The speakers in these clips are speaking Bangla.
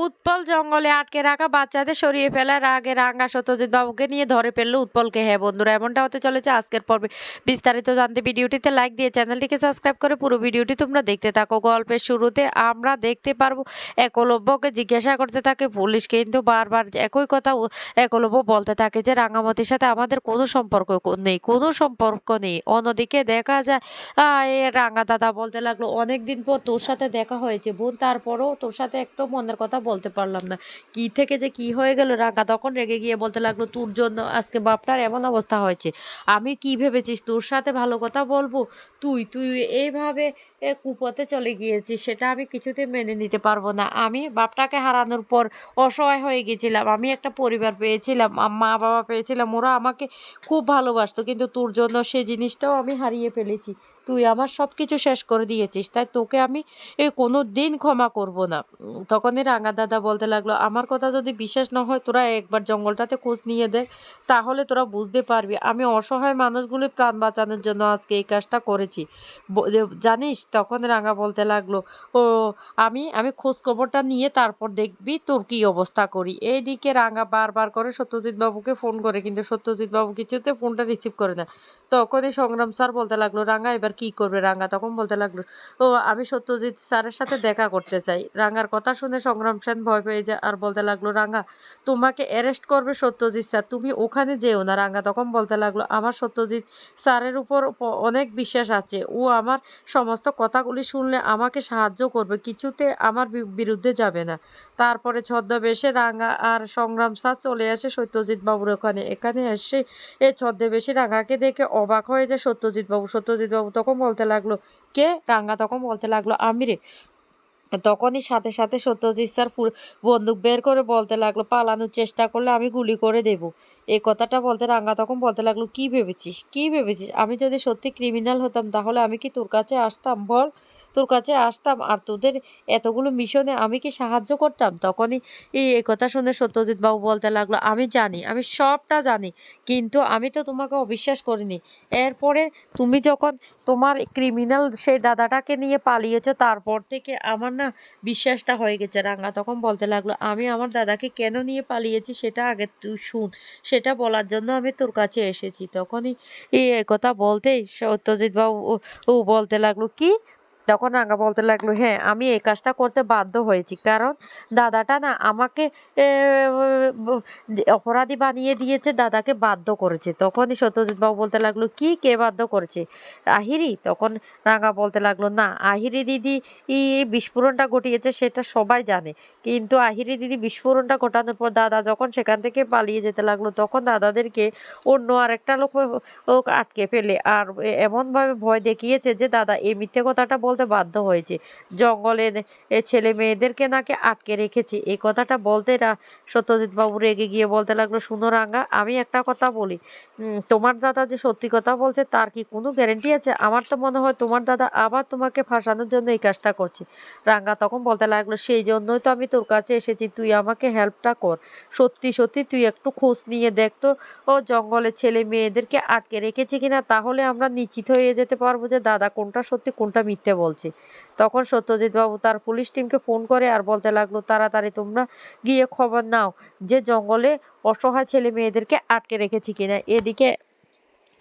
উৎপল জঙ্গলে আটকে রাখা বাচ্চাদের সরিয়ে ফেলার আগে রাঙ্গা সত্যজিৎ বাবুকে নিয়ে ধরে ফেলল উৎপলকে। হ্যাঁ বন্ধুরা, এমনটা হতে চলেছে আজকের পর্বে। বিস্তারিত জানতে ভিডিওটিতে লাইক দিয়ে চ্যানেলটিকে সাবস্ক্রাইব করে পুরো ভিডিওটি তোমরা দেখতে থাকো। গল্পের শুরুতে আমরা দেখতে পারব, একলব্যকে জিজ্ঞাসা করতে থাকে, পুলিশ কিন্তু বারবার একই কথা একলব্য বলতে থাকে যে রাঙ্গামতির সাথে আমাদের কোনো সম্পর্ক নেই, কোনো সম্পর্ক নেই। অন্যদিকে দেখা যায় রাঙ্গা দাদা বলতে লাগল, অনেকদিন পর তোর সাথে দেখা হয়েছে বোন, তারপরও তোর সাথে একটু মনের কথা বলতে পারলাম না। কি থেকে যে কি হয়ে গেল রাঙ্গা তখন রেগে গিয়ে বলতে লাগল, তোর জন্য আজকে বাপটার এমন অবস্থা হয়েছে। আমি কি ভেবেছিস তোর সাথে ভালো কথা বলব? তুই তুই এইভাবে কুপথে চলে গিয়েছিস, সেটা আমি কিছুতে মেনে নিতে পারব না। আমি বাপটাকে হারানোর পর অসহায় হয়ে গেছিলাম আমি একটা পরিবার পেয়েছিলাম মা বাবা পেয়েছিলাম। ওরা আমাকে খুব ভালোবাসতো, কিন্তু তোর জন্য সে জিনিসটাও আমি হারিয়ে ফেলেছি। তুই আমার সব কিছু শেষ করে দিয়েছিস, তাই তোকে আমি এ কোনো দিন ক্ষমা করব না। তখনই রাঙা দাদা বলতে লাগল, আমার কথা যদি বিশ্বাস না হয়, তোরা একবার জঙ্গলটাতে খোঁজ নিয়ে দেখ, তাহলে তোরা বুঝতে পারবি। আমি অসহায় মানুষগুলির প্রাণ বাঁচানোর জন্য আজকে এই কাজটা করেছি। জানিস, তখন রাঙা বলতে লাগল, ও, আমি আমি খোঁজ খবরটা নিয়ে তারপর দেখবি তোর কি অবস্থা করি। এইদিকে রাঙা বারবার করে সত্যজিৎ বাবুকে ফোন করে, কিন্তু সত্যজিৎ বাবু কিছুতে ফোনটা রিসিভ করে না। তখনই সংগ্রাম স্যার বলতে লাগল, রাঙা, এবার কি করবে রাঙা তখন বলতে লাগল, ও, আমি সত্যজিৎ স্যারের সাথে দেখা করতে চাই। রাঙার কথা শুনে সংগ্রাম সেন ভয় পেয়ে যায় আর বলতে লাগল রাঙা তোমাকে অ্যারেস্ট করবে সত্যজিৎ স্যার, তুমি ওখানে যেও না রাঙ্গা। তখন বলতে লাগল, আমার সত্যজিৎ স্যারের উপর অনেক বিশ্বাস আছে। ও আমার সমস্ত কথাগুলি শুনলে আমাকে সাহায্য করবে, কিছুতে আমার বিরুদ্ধে যাবে না। তারপরে ছদ্মবেশে রাঙা আর সংগ্রাম স্যার চলে আসে সত্যজিৎ বাবুর ওখানে। এখানে এসে এ ছদ্মবেশে রাঙাকে দেখে অবাক হয়ে যায় সত্যজিৎ বাবু। সত্যজিৎ বাবু তখন বলতে লাগল, কে? রাঙ্গা তখন বলতে লাগল, আমি রে। তখনই সাথে সাথে সত্যজিৎ স্যার বন্দুক বের করে বলতে লাগল, পালানোর চেষ্টা করলে আমি গুলি করে দেব। এই কথাটা বলতে রাঙ্গা তখন বলতে লাগল, কি ভেবেছিস? কি ভেবেছিস? আমি যদি সত্যি ক্রিমিনাল হতাম তাহলে আমি কি তোর কাছে আসতাম? বল। তোর কাছে আসতাম আর তোদের এতগুলো মিশনে আমি কি সাহায্য করতাম? তখনই এই কথা শুনে সত্যজিৎ বাবু বলতে লাগল, আমি জানি, আমি সবটা জানি, কিন্তু আমি তো তোমাকে অবিশ্বাস করিনি। এরপরে তুমি যখন তোমার ক্রিমিনাল সেই দাদাটাকে নিয়ে পালিয়েছো, তারপর থেকে আমার না বিশ্বাসটা হয়ে গেছে রাঙা। তখন বলতে লাগল, আমি আমার দাদাকে কেন নিয়ে পালিয়েছি সেটা আগে তুই শুন, সেটা বলার জন্য আমি তোর কাছে এসেছি। তখনই এই কথা বলতেই সত্যজিৎ বাবু বলতে লাগল, কি? তখন রাঙা বলতে লাগল হ্যাঁ আমি এই কাজটা করতে বাধ্য হয়েছি। কারণ দাদাটা না আমাকে অপরাধী বানিয়ে দিয়েছে, দাদাকে বাধ্য করেছে। তখনই সত্যজিৎ বাবু বলতে লাগল, কি? কে বাধ্য করেছে? আহিরি। তখন রাঙা বলতে লাগল, না, আহিরি দিদি ই বিস্ফোরণটা ঘটিয়েছে, সেটা সবাই জানে। কিন্তু আহিরি দিদি বিস্ফোরণটা ঘটানোর পর দাদা যখন সেখান থেকে পালিয়ে যেতে লাগল, তখন দাদাদেরকে অন্য আরেকটা লোক আটকে ফেলে। আর এমনভাবে ভয় দেখিয়েছে যে, দাদা, এই মিথ্যে কথাটা বলতে বাধ্য হয়েছে। জঙ্গলে ছেলে মেয়েদেরকে নাকি আটকে রেখেছে। এই কথাটা বলতে সত্যজিৎ বাবু রেগে গিয়ে বলতে লাগল, শুনো রাঙ্গা, আমি একটা কথা বলি। তোমার দাদা যে সত্যি কথা বলছে, তার কি কোনো গ্যারেন্টি আছে? আমার তো মনে হয় তোমার দাদা আবার তোমাকে ফাঁসানোর জন্য এই কাজটা করছে। রাঙ্গা তখন বলতে লাগল, সেই জন্যই তো আমি তোর কাছে এসেছি, তুই আমাকে হেল্পটা কর। সত্যি সত্যি তুই একটু খোঁজ নিয়ে দেখ তো, ও জঙ্গলের ছেলে মেয়েদেরকে আটকে রেখেছে কিনা, তাহলে আমরা নিশ্চিত হয়ে যেতে পারব যে দাদা কোনটা সত্যি, কোনটা মিথ্যে বলছে। তখন সত্যজিৎ বাবু তার পুলিশ টিমকে ফোন করে আর বলতে লাগল, তাড়াতাড়ি তোমরা গিয়ে খবর নাও যে জঙ্গলে অসহায় ছেলে মেয়েদেরকে আটকে রেখেছি কিনা। এদিকে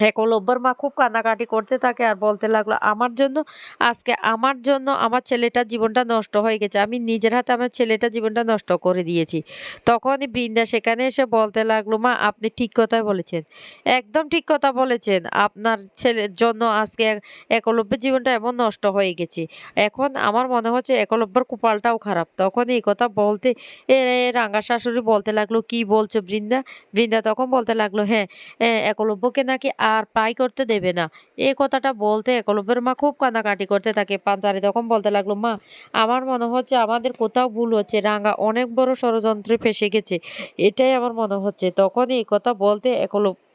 একলব্যর মা খুব কান্নাকাটি করতে থাকে আর বলতে লাগল, আমার জন্য, আজকে আমার জন্য আমার ছেলেটার জীবনটা নষ্ট হয়ে গেছে। আমি নিজের হাতে আমার ছেলেটার জীবনটা নষ্ট করে দিয়েছি। তখনই বৃন্দা সেখানে এসে বলতে লাগল, মা, আপনি ঠিক কথাই বলেছেন। একদম ঠিক কথা বলেছেন। আপনার ছেলের জন্য আজকে এক- একলব্যের জীবনটা এমন নষ্ট হয়ে গেছে। এখন আমার মনে হচ্ছে একলব্যর কপালটাও খারাপ। তখন এই কথা বলতে, এ রাঙ্গা শাশুড়ি বলতে লাগল, কি বলছো বৃন্দা? বৃন্দা তখন বলতে লাগল হ্যাঁ একলব্যকে নাকি আর প্রায় করতে দেবে না। এ কথাটা বলতে একলব্যের মা খুব কান্নাকাটি করতে থাকে। পাঞ্চারি তখন বলতে লাগল, মা, আমার মনে হচ্ছে আমাদের কোথাও ভুল হচ্ছে। রাঙ্গা অনেক বড় ষড়যন্ত্রে ফেসে গেছে। এটাই আমার মনে হচ্ছে। তখন এই কথা বলতে একলব্য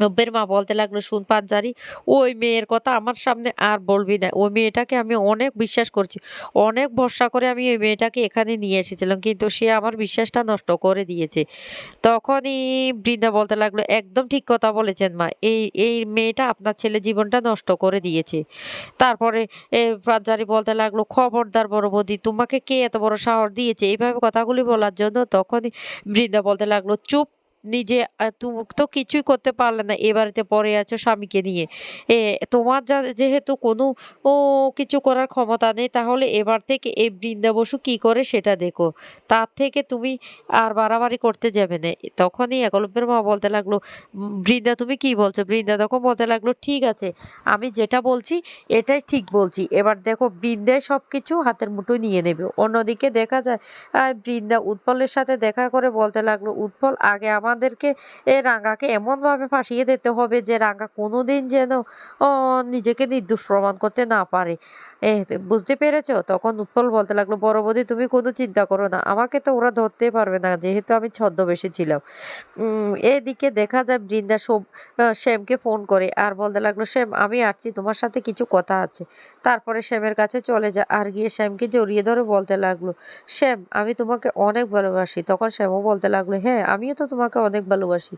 নব্বের মা বলতে লাগল, "শুন পাঞ্জারি, ওই মেয়ের কথা আমার সামনে আর বলবি না। ওই মেয়েটাকে আমি অনেক বিশ্বাস করছি। অনেক ভরসা করে আমি ওই মেয়েটাকে এখানে নিয়ে এসেছিলাম। কিন্তু সে আমার বিশ্বাসটা নষ্ট করে দিয়েছে।" তখনই বৃন্দা বলতে লাগল, "একদম ঠিক কথা বলেছেন মা। এই এই মেয়েটা আপনার ছেলে জীবনটা নষ্ট করে দিয়েছে।" তারপরে পাঞ্জারি বলতে লাগল, "খবরদার বড় বৌদি, তোমাকে কে এত বড় সাহস দিয়েছে এইভাবে কথাগুলি বলার জন্য?" তখনই বৃন্দা বলতে লাগল, "চুপ! নিজে তুমি তো কিছুই করতে পারলে না। এ বাড়িতে পড়ে আছো স্বামীকে নিয়ে। এ তোমার যা যেহেতু কোনো ও কিছু করার ক্ষমতা নেই তাহলে এবার থেকে এই বৃন্দা বসু কি করে সেটা দেখো। তার থেকে তুমি আর বাড়াবাড়ি করতে যাবে না। তখনই একলব্যের মা বলতে লাগল, "বৃন্দা তুমি কি বলছো?" বৃন্দা তখন বলতে লাগল, "ঠিক আছে, আমি যেটা বলছি এটাই ঠিক বলছি। এবার দেখো বৃন্দায় সব কিছু হাতের মুঠো নিয়ে নেবে।" অন্যদিকে দেখা যায় বৃন্দা উৎপলের সাথে দেখা করে বলতে লাগল, "উৎপল আগে আমাদেরকে, এ রাঙাকে এমনভাবে ফাঁসিয়ে দিতে হবে যে রাঙা কোনোদিন যেন নিজেকে নির্দোষ প্রমাণ করতে না পারে। এ বুঝতে পেরেছ?" তখন উৎপল বলতে লাগল, "বড় বৌদি তুমি কোনো চিন্তা করো না। আমাকে তো ওরা ধরতেই পারবে না যেহেতু আমি ছদ্মবেশে ছিলাম।" এদিকে দেখা যায় বৃন্দা আ শ্যামকে ফোন করে আর বলতে লাগল, "শ্যাম আমি আসছি তোমার সাথে কিছু কথা আছে।" তারপরে শ্যামের কাছে চলে যায় আর গিয়ে শ্যামকে জড়িয়ে ধরে বলতে লাগল, "শ্যাম আমি তোমাকে অনেক ভালোবাসি।" তখন শ্যামও বলতে লাগল, "হ্যাঁ আমিও তো তোমাকে অনেক ভালোবাসি।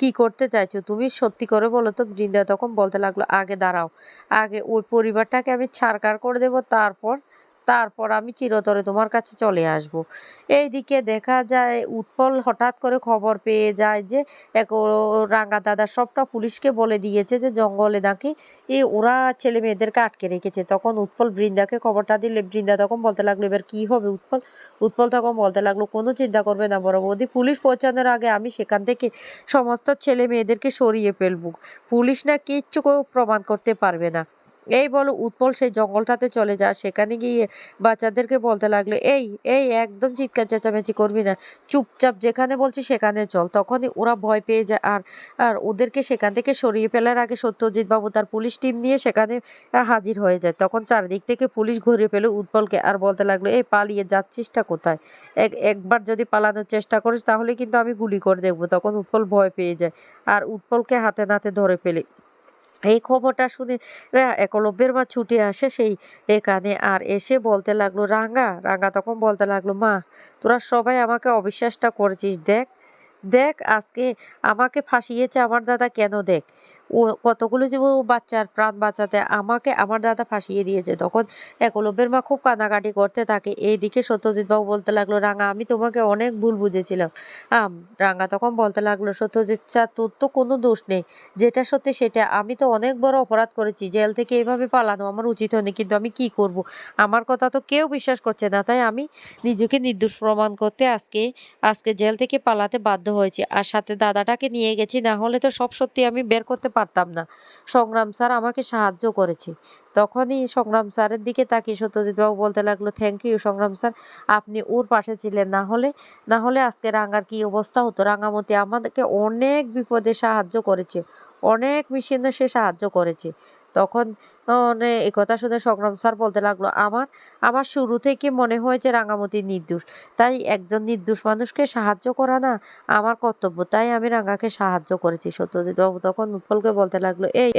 কি করতে চাইছো তুমি সত্যি করে বলো তো?" বৃন্দা তখন বলতে লাগল, "আগে দাঁড়াও। আগে ওই পরিবারটাকে আমি ছারখার করে দেব তারপর তারপর আমি চিরতরে তোমার কাছে চলে আসব।" এইদিকে দেখা যায় উৎপল হঠাৎ করে খবর পেয়ে যায় যে এক ও রাঙা দাদা সবটা পুলিশকে বলে দিয়েছে যে জঙ্গলে নাকি এ ওরা ছেলে মেয়েদেরকে আটকে রেখেছে। তখন উৎপল বৃন্দাকে খবরটা দিলে বৃন্দা তখন বলতে লাগল, "এবার কি হবে উৎপল?" উৎপল তখন বলতে লাগল, "কোনো চিন্তা করবে না বড় বৌদি। পুলিশ পৌঁছানোর আগে আমি সেখান থেকে সমস্ত ছেলে মেয়েদেরকে সরিয়ে ফেলব। পুলিশ না কিচ্ছু প্রমাণ করতে পারবে না।" এই বলে উৎপল সেই জঙ্গলটাতে চলে যায়। সেখানে গিয়ে বাচ্চাদেরকে বলতে লাগল, "এই, এই একদম চিৎকার চেঁচামেচি করবি না। চুপচাপ যেখানে বলছি সেখানে চল।" তখনই ওরা ভয় পেয়ে যায় আর আর ওদেরকে সেখান থেকে সরিয়ে ফেলার আগে সত্যজিৎ বাবু তার পুলিশ টিম নিয়ে সেখানে হাজির হয়ে যায়। তখন চারিদিক থেকে পুলিশ ঘিরে ফেলে উৎপলকে আর বলতে লাগল, "এই পালিয়ে যাচ্ছিসটা কোথায়? এক একবার যদি পালানোর চেষ্টা করিস তাহলে কিন্তু আমি গুলি করে দেখব তখন উৎপল ভয় পেয়ে যায় আর উৎপলকে হাতে নাতে ধরে ফেলে। এই খবরটা শুনে একলব্যের মা ছুটে আসে সেই এখানে আর এসে বলতে লাগল, রাঙ্গা রাঙ্গা তখন বলতে লাগল, "মা তোরা সবাই আমাকে অবিশ্বাসটা করেছিস। দেখ, দেখ আজকে আমাকে ফাঁসিয়েছে আমার দাদা কেন দেখ। ও কতগুলো যে ও বাচ্চার প্রাণ বাঁচাতে আমাকে আমার দাদা ফাঁসিয়ে দিয়েছে।" তখন একলব্যের মা খুব কান্নাকাটি করতে থাকে। এইদিকে সত্যজিৎবাবু বলতে লাগল, "রাঙা আমি তোমাকে অনেক ভুল বুঝেছিলাম।" আম রাঙা তখন বলতে লাগল, "সত্যজিৎ স্যার তোর তো কোনো দোষ নেই। যেটা সত্যি সেটা। আমি তো অনেক বড় অপরাধ করেছি। জেল থেকে এভাবে পালানো আমার উচিত হয়নি। কিন্তু আমি কি করব? আমার কথা তো কেউ বিশ্বাস করছে না। তাই আমি নিজেকে নির্দোষ প্রমাণ করতে আজকে আজকে জেল থেকে পালাতে বাধ্য হয়েছি। আর সাথে দাদাটাকে নিয়ে গেছি। না হলে তো সব সত্যি আমি বের করতে পারতাম না। সংগ্রাম স্যার আমাকে সাহায্য করেছে।" তখনই সংগ্রাম স্যারের দিকে তাকিয়ে সত্যজিৎবাবু বলতে লাগল, "থ্যাংক ইউ সংগ্রাম স্যার। আপনি ওর পাশে ছিলেন। না হলে না হলে আজকে রাঙার কি অবস্থা হতো? রাঙামতি আমাদেরকে অনেক বিপদে সাহায্য করেছে। অনেক মিশনে সে সাহায্য করেছে।" তখন অনে একথা শুনে সংগ্রাম স্যার বলতে লাগল, "আমার আমার শুরু থেকে মনে হয়েছে রাঙামতি নির্দোষ। তাই একজন নির্দোষ মানুষকে সাহায্য করা না আমার কর্তব্য। তাই আমি রাঙাকে সাহায্য করেছি।" সত্যজিৎ বাবু তখন উৎপলকে বলতে লাগল, "এই